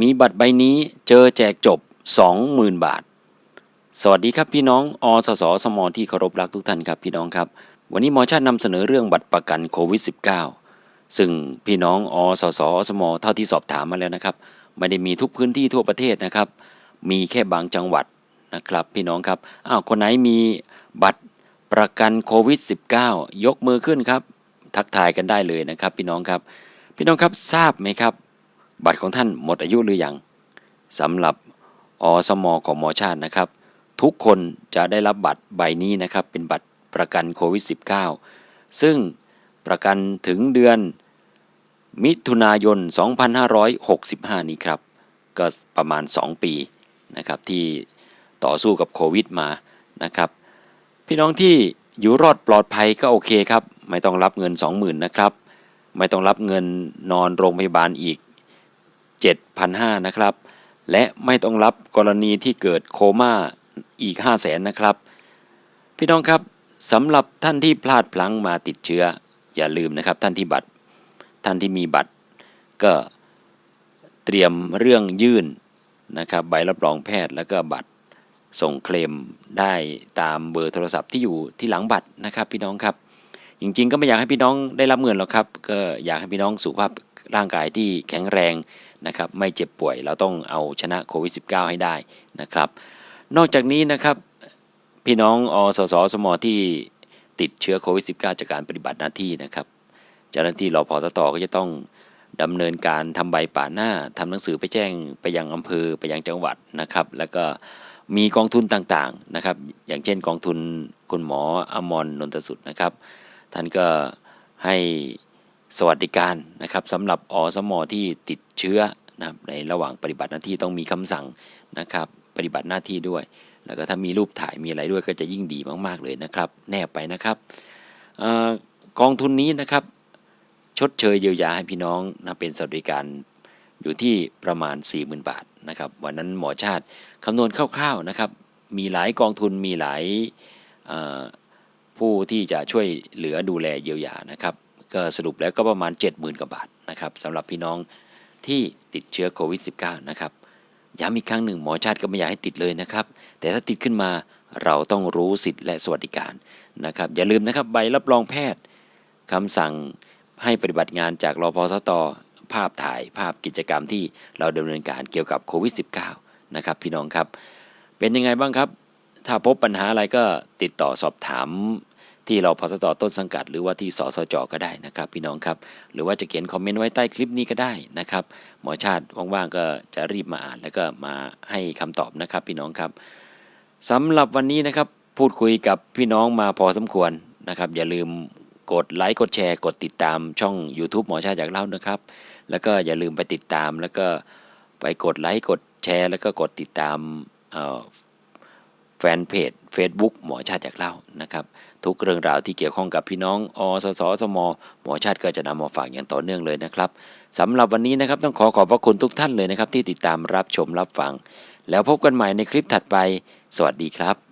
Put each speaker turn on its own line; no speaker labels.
มีบัตรใบนี้เจอแจกจบ 20,000 บาท สวัสดีครับพี่น้องอสสสมที่เคารพรักทุกท่านครับพี่น้องครับ วันนี้หมอชาตินำเสนอเรื่องบัตรประกันโควิด -19 ซึ่งพี่น้องอสสสมเท่าที่สอบถามมาแล้วนะครับ ไม่ได้มีทุกพื้นที่ทั่วประเทศนะครับ มีแค่บางจังหวัดนะครับพี่น้องครับอ้าวคนไหนมีบัตรประกันโควิด -19 ยกมือขึ้นครับ ทักทายกันได้เลยนะครับ พี่น้องครับ พี่น้องครับทราบไหมครับ บัตรของท่านหมดอายุหรือยังสำหรับอสมของหมอชาตินะครับ ทุกคนจะได้รับบัตรใบนี้นะครับ เป็นบัตรประกันโควิด -19 ซึ่งประกันถึงเดือนมิถุนายน 2565 นี้ครับ ก็ประมาณ 2 ปีนะครับที่ต่อสู้กับโควิดมานะครับ พี่น้องที่อยู่รอดปลอดภัยก็โอเคครับ ไม่ต้องรับเงิน 20,000นะครับ ไม่ต้องรับเงินนอนโรงพยาบาลอีก 7,500นะครับ และไม่ต้องรับกรณีที่เกิดโคม่าอีก 5 0 0แสนนะครับ พี่น้องครับสำหรับท่านที่พลาดพลั้งมาติดเชื้อ อย่าลืมนะครับท่านที่บัตร ท่านที่มีบัตร ก็เตรียมเรื่องยื่นนะครับใบรับรองแพทย์แล้วก็บัตรส่งเคลมได้ตามเบอร์โทรศัพท์ที่อยู่ที่หลังบัตรนะครับ พี่น้องครับ จริงๆ ก็ไม่อยากให้พี่น้องได้รับเงินหรอกครับ ก็อยากให้พี่น้องสุขภาพร่างกายที่แข็งแรง นะครับไม่เจ็บป่วยเราต้องเอาชนะโควิด -19 ให้ได้นะครับ นอกจากนี้นะครับพี่น้องอสสสมที่ติดเชื้อโควิด -19 จากการปฏิบัติหน้าที่นะครับเจ้าหน้าที่รอพอตก็จะต้องดำเนินการทำใบป่าหน้าทำหนังสือไปแจ้งไปยังอำเภอไปยังจังหวัดนะครับ แล้วก็มีกองทุนต่างๆนะครับ อย่างเช่นกองทุนคุณหมออมรนนทสุดนะครับ ท่านก็ให้ สวัสดิการนะครับสำหรับอสมที่ติดเชื้อนะครับในระหว่างปฏิบัติหน้าที่ต้องมีคำสั่งนะครับปฏิบัติหน้าที่ด้วย แล้วก็ถ้ามีรูปถ่ายมีอะไรด้วยก็จะยิ่งดีมาก ๆ เลยนะครับ แนบไปนะครับอกองทุนนี้นะครับชดเชยเยียวยาให้พี่น้องนะเป็นสวัสดิการอยู่ที่ประมาณ 40,000 บาทนะครับวันนั้นหมอชาติคำนวณคร่าวๆนะครับมีหลายกองทุนมีหลายผู้ที่จะช่วยเหลือดูแลเยียวยานะครับ ก็สรุปแล้วก็ประมาณ 70,000กว่าบาทนะครับสำหรับพี่น้องที่ติดเชื้อโควิด -19 นะครับย้ำอีกครั้งหนึ่งหมอชาติก็ไม่อยากให้ติดเลยนะครับ แต่ถ้าติดขึ้นมาเราต้องรู้สิทธิ์และสวัสดิการนะครับ อย่าลืมนะครับใบรับรองแพทย์คำสั่งให้ปฏิบัติงานจากรอพอสตภาพถ่ายภาพกิจกรรมที่เราดำเนินการเกี่ยวกับโควิด -19 นะครับพี่น้องครับ เป็นยังไงบ้างครับ ถ้าพบปัญหาอะไรก็ติดต่อสอบถาม ที่เรอพอสตต้นสังกัด หรือว่าที่สสจก็ได้นะครับ พี่น้องครับ หรือว่าจะเขียนคอมเมนต์ไว้ใต้คลิปนี้ก็ได้นะครับหมอชาติว่างๆก็จะรีบมาอ่าน แล้วก็มาให้คำตอบนะครับพี่น้องครับสำหรับวันนี้นะครับพูดคุยกับพี่น้องมาพอสมควรนะครับ อย่าลืมกดไลค์กดแชร์ กดติดตามช่อง YouTube หมอชาติจากเล่านะครับ แล้วก็อย่าลืมไปติดตามแล้วก็ไปกดไลค์กดแชร์ แล้วก็กดติดตามเอ่อ แฟนเพจ Facebook หมอชาติจากเล่านะครับ ทุกเรื่องราวที่เกี่ยวข้องกับพี่น้องอสสสมหมอชาติก็จะนำมาฝากอย่างต่อเนื่องเลยนะครับสำหรับวันนี้นะครับต้องขอขอบพระคุณทุกท่านเลยนะครับ ที่ติดตามรับชมรับฟัง แล้วพบกันใหม่ในคลิปถัดไป สวัสดีครับ